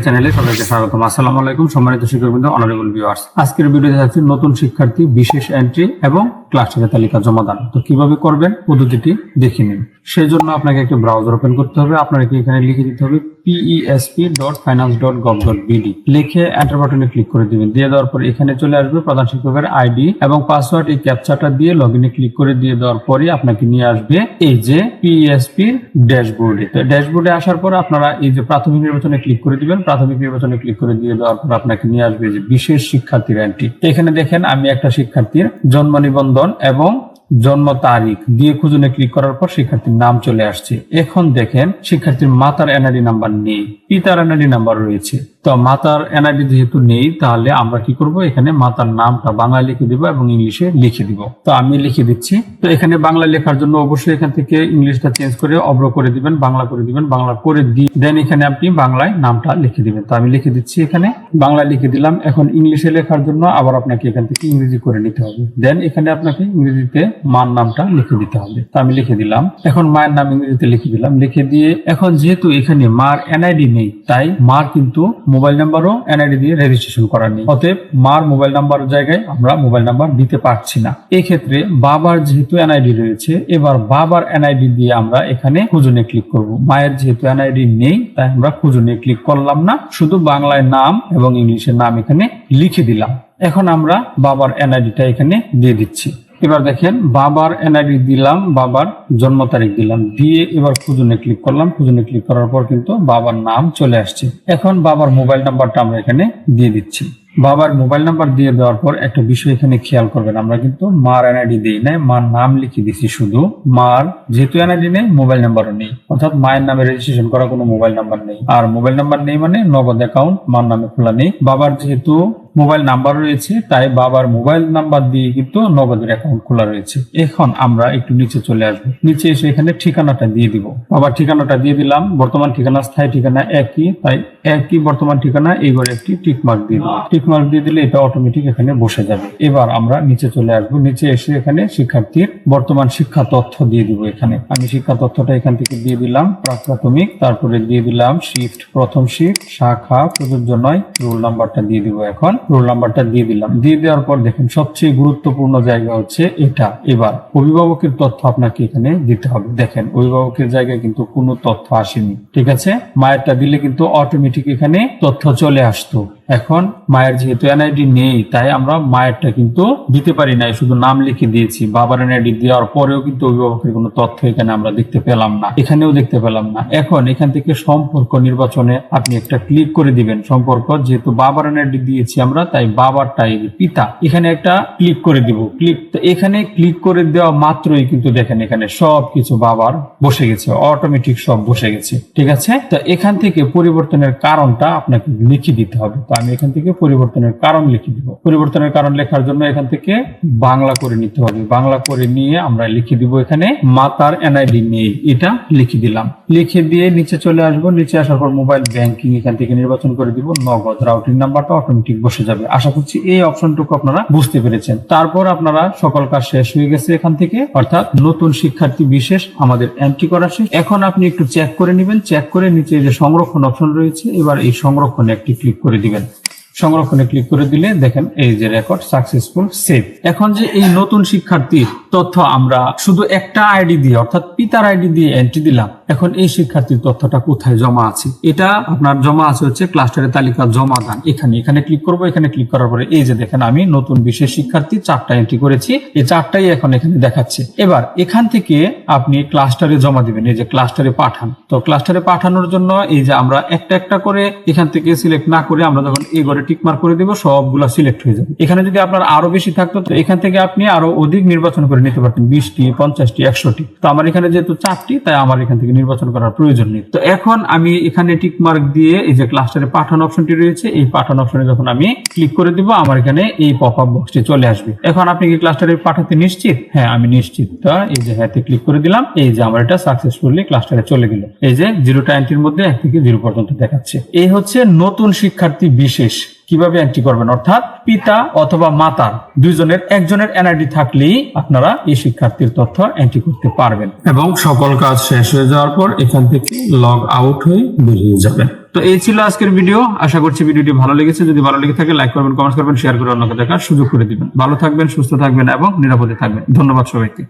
চ্যানেলে আলাইকুম, সম্মানিত অনারেবল আজকের নতুন শিক্ষার্থী, বিশেষ এন্ট্রি এবং তো কীভাবে করবেন? পদ্ধতিটি দেখে নিন। সেজন্য আপনাকে একটা ব্রাউজার ওপেন করতে হবে। আপনাকে এখানে লিখে দিতে হবে বিডি লিখে এন্টার বাটনে ক্লিক করে দিবেন। দিয়ে দেওয়ার পর এখানে চলে আসবে প্রধান শিক্ষকের আইডি এবং পাসওয়ার্ড এই ক্যাপচাটা দিয়ে লগ ইনে ক্লিক করে দিয়ে দেওয়ার পরে আপনাকে নিয়ে আসবে এই যে পিএসপি ড্যাশবোর্ডে তো ড্যাশবোর্ডে আসার পর আপনারা এই যে প্রাথমিক নির্বাচনে ক্লিক করে দিবেন। প্রাথমিক নির্বাচনে ক্লিক করে দিয়ে দেওয়ার পর আপনাকে নিয়ে আসবে যে বিশেষ শিক্ষার্থীর এন্ট্রি এখানে দেখেন আমি একটা শিক্ষার্থীর জন্ম নিবন্ধন এবং জন্ম তারিখ দিয়ে খুঁজনে ক্লিক করার পর শিক্ষার্থীর নাম চলে আসছে। এখন দেখেন শিক্ষার্থীর মাতার এনআইডি নাম্বার নেই, পিতার এনআইডি নাম্বার রয়েছে। তো মাতার এনআইডি যেহেতু নেই, তাহলে আমরা কি করব? এখানে মাতার নামটা বাংলায় লিখে দিব এবং ইংলিশে লিখে দিব। তো আমি লিখে দিচ্ছি। তো এখানে বাংলা লেখার জন্য অবশ্যই এখান থেকে ইংলিশটা চেঞ্জ করে অব্র করে দিবেন, বাংলা করে দিবেন, বাংলা করে দিয়ে দেন এখানে আপনি বাংলায় নামটা লিখে দিবেন। তো আমি লিখে দিচ্ছি এখানে, বাংলা লিখে দিলাম। এখন ইংলিশে লেখার জন্য আবার আপনাকে এখান থেকে ইংরেজি করে নিতে হবে। দেন এখানে আপনাকে ইংরেজিতে মার নামটা লিখে দিতে হবে। তো আমি লিখে দিলাম। এখন মায়ের নাম ইংরেজিতে লিখে দিলাম। লিখে দিয়ে এখন যেহেতু এখানে মার এনআইডি নেই, তাই মার কিন্তু মোবাইল নাম্বারও এনআইডি দিয়ে রেজিস্ট্রেশন করার নেই। অতএব মার মোবাইল নাম্বার জায়গায় আমরা মোবাইল নাম্বার দিতে পারছি না। এই ক্ষেত্রে বাবার যেহেতু এনআইডি রয়েছে, এবার বাবার এনআইডি দিয়ে আমরা এখানে খুঁজনে ক্লিক করব। মায়ের যেহেতু এনআইডি নেই, তাই আমরা খুঁজনে ক্লিক করলাম না। শুধু বাংলায় নাম এবং ইংলিশের নাম এখানে লিখে দিলাম। এখন আমরা বাবার এনআইডিটা এখানে দিয়ে দিচ্ছি। এবার দেখেন, বাবার এনআইডি দিলাম, বাবার জন্ম তারিখ দিলাম। দিয়ে এবার খুঁজনে ক্লিক করলাম। খুঁজনে ক্লিক করার পর কিন্তু বাবার নাম চলে আসছে। এখন বাবার মোবাইল নাম্বারটা আমরা এখানে দিয়ে দিচ্ছি। বাবার মোবাইল নাম্বার দিয়ে দেওয়ার পর একটা বিষয় এখানে খেয়াল করবেন। আমরা কিন্তু মার এনআইডি দিই নাই, মার নাম লিখে দিছি শুধু। মার যেহেতু এনআইডি নেই, মোবাইল নাম্বারও নেই। অর্থাৎ মায়ের নামে রেজিস্ট্রেশন করা কোনো মোবাইল নাম্বার নেই। আর মোবাইল নাম্বার নেই মানে নগদ অ্যাকাউন্ট মার নামে খোলা নেই। বাবার যেহেতু মোবাইল নাম্বার রয়েছে, তাই বাবার মোবাইল নাম্বার দিয়ে কিন্তু নগদের অ্যাকাউন্ট খোলা রয়েছে। এখন আমরা একটু নিচে চলে আসব। নিচে এসে এখানে ঠিকানাটা দিয়ে দিব। বাবার ঠিকানাটা দিয়ে দিলাম। বর্তমান ঠিকানা স্থায়ী ঠিকানা একই, তাই একই বর্তমান ঠিকানা, এইবার একটি টিক মার্ক দিয়ে দিব টিক মার্ক দিয়ে দিলে এটা অটোমেটিক এখানে বসে যাবে। এবার আমরা নিচে চলে আসব। নিচে এসে এখানে শিক্ষার্থীর বর্তমান শিক্ষা তথ্য দিয়ে দিব এখানে। আমি শিক্ষা তথ্যটা এখান থেকে দিয়ে দিলাম। প্রাক প্রাথমিক, তারপরে দিয়ে দিলাম শিফট প্রথম শিফট শাখা, প্রযোজ্য নয় রোল নাম্বারটা দিয়ে দিব এখন। রোল নাম্বারটা দিয়ে দিলাম। দিয়ে দেওয়ার পর দেখেন সবচেয়ে গুরুত্বপূর্ণ জায়গা হচ্ছে এটা। এবার অভিভাবকের তথ্য আপনাকে এখানে দিতে হবে। দেখেন, অভিভাবকের জায়গায় কিন্তু কোনো তথ্য আসেনি। ঠিক আছে? মায়েরটা দিলে কিন্তু অটোমেটিক এখানে তথ্য চলে আসতো। এখন মায়ের যেহেতু এনআইডি নেই, তাই আমরা মায়েরটা কিন্তু দিতে পারি নাই, শুধু নাম লিখে দিয়েছি। বাবার এনআইডি দেওয়ার পরেও কিন্তু অভিভাবকের কোনো তথ্য এখানে আমরা দেখতে পেলাম না, এখানেও দেখতে পেলাম না। এখন এখান থেকে সম্পর্ক নির্বাচনে আপনি একটা ক্লিক করে দিবেন, সম্পর্ক। যেহেতু বাবার এনআইডি দিয়েছি আমরা, তাই বাবারটাই পিতা। এখানে একটা ক্লিক করে দিব। ক্লিক এখানে ক্লিক করে দেওয়া মাত্রই কিন্তু দেখেন এখানে সব কিছু বাবার বসে গেছে, অটোমেটিক সব বসে গেছে। ঠিক আছে? তো এখান থেকে পরিবর্তনের কারণটা আপনাকে লিখে দিতে হবে। আমি এখান থেকে পরিবর্তনের কারণ লিখে দিব। পরিবর্তনের কারণ লেখার জন্য এখান থেকে বাংলা করে নিতে হবে। বাংলা করে নিয়ে আমরা লিখে দিব এখানে মাতার এনআইডি নেই এটা লিখে দিলাম। লিখে দিয়ে নিচে চলে আসব। নিচে আসার পর মোবাইল ব্যাংকিং এখান থেকে নির্বাচন করে দিব। নগদ রাউটিং নাম্বারটা অটোমেটিক বসে যাবে। আশা করছি এই অপশনটুকু আপনারা বুঝতে পেরেছেন। তারপর আপনারা সকল কাজ শেষ হয়ে গেছে এখান থেকে। অর্থাৎ নতুন শিক্ষার্থী বিশেষ আমাদের এন্ট্রি করা শেষ। এখন আপনি একটু চেক করে নেবেন। চেক করে নিচে যে সংরক্ষণ অপশন রয়েছে, এবার এই সংরক্ষণে একটি ক্লিক করে দিবেন। সংরক্ষণে ক্লিক করে দিলে দেখেন এই যে রেকর্ড সাকসেসফুল সেভ এখন যে এই নতুন শিক্ষার্থীর তথ্য আমরা শুধু একটা আইডি দিয়ে, অর্থাৎ পিতার আইডি দিয়ে এন্ট্রি দিলাম এখন এই শিক্ষার্থীর তথ্যটা কোথায় জমা আছে? এটা আপনার জমা আছে হচ্ছে ক্লাস্টারের তালিকা জমা দান। এখানে এখানে ক্লিক করব, এখানে ক্লিক করার পরে এই যে দেখেন আমি নতুন বিশেষ শিক্ষার্থী চারটা এন্ট্রি করেছি। এই চারটাই এখন এখানে দেখাচ্ছে। এবার এখান থেকে আপনি ক্লাস্টারে জমা দিবেন, এই যে ক্লাস্টারে পাঠান। তো ক্লাস্টারে পাঠানোর জন্য এই যে আমরা একটা একটা করে এখান থেকে সিলেক্ট না করে আমরা যখন এই ঘরে টিক মার্ক করে দিব, সবগুলো সিলেক্ট হয়ে যাবে। এখানে যদি আপনার আরও বেশি থাকতো, তো এখান থেকে আপনি আরও অধিক নির্বাচন করে নিতে পারতেন, বিশটি, পঞ্চাশটি, একশোটি। তো আমার এখানে যেহেতু চারটি, তাই আমার এখান থেকে নির্বাচন করার প্রয়োজন নেই। তো এখন আমি এখানে টিক মার্ক দিয়ে এই যে ক্লাস্টারে পাঠানো অপশনটি রয়েছে, এই পাঠানো অপশনে যখন আমি ক্লিক করে দিব, আমার এখানে এই পপ আপ বক্সটি চলে আসবে। এখন আপনি কি ক্লাস্টারে পাঠাতে নিশ্চিত? হ্যাঁ আমি নিশ্চিত। তো এই যে হ্যাঁ ক্লিক করে দিলাম, এই যে আমার এটা সাকসেসফুলি ক্লাস্টারে চলে গেল। এই যে জিরোটা এন্ট্রির মধ্যে এক থেকে জিরো পর্যন্ত দেখাচ্ছে। এই হচ্ছে নতুন শিক্ষার্থী বিশেষ। কীভাবে এন্ট্রি করবেন? অর্থাৎ পিতা অথবা মাতার দুইজনের, একজনের এনআইডি থাকলেই আপনারা এই শিক্ষার্থীর তথ্য এন্ট্রি করতে পারবেন। এবং সকল কাজ শেষ হয়ে যাওয়ার পর এখান থেকে লগ আউট হয়ে বেরিয়ে যাবেন। তো এই ছিল আজকের ভিডিও আশা করছি ভিডিওটি ভালো লেগেছে। যদি ভালো লেগে থাকে লাইক করবেন কমেন্ট করবেন শেয়ার করে অন্যকে দেখার সুযোগ করে দিবেন। ভালো থাকবেন, সুস্থ থাকবেন এবং নিরাপদে থাকবেন। ধন্যবাদ সবাইকে।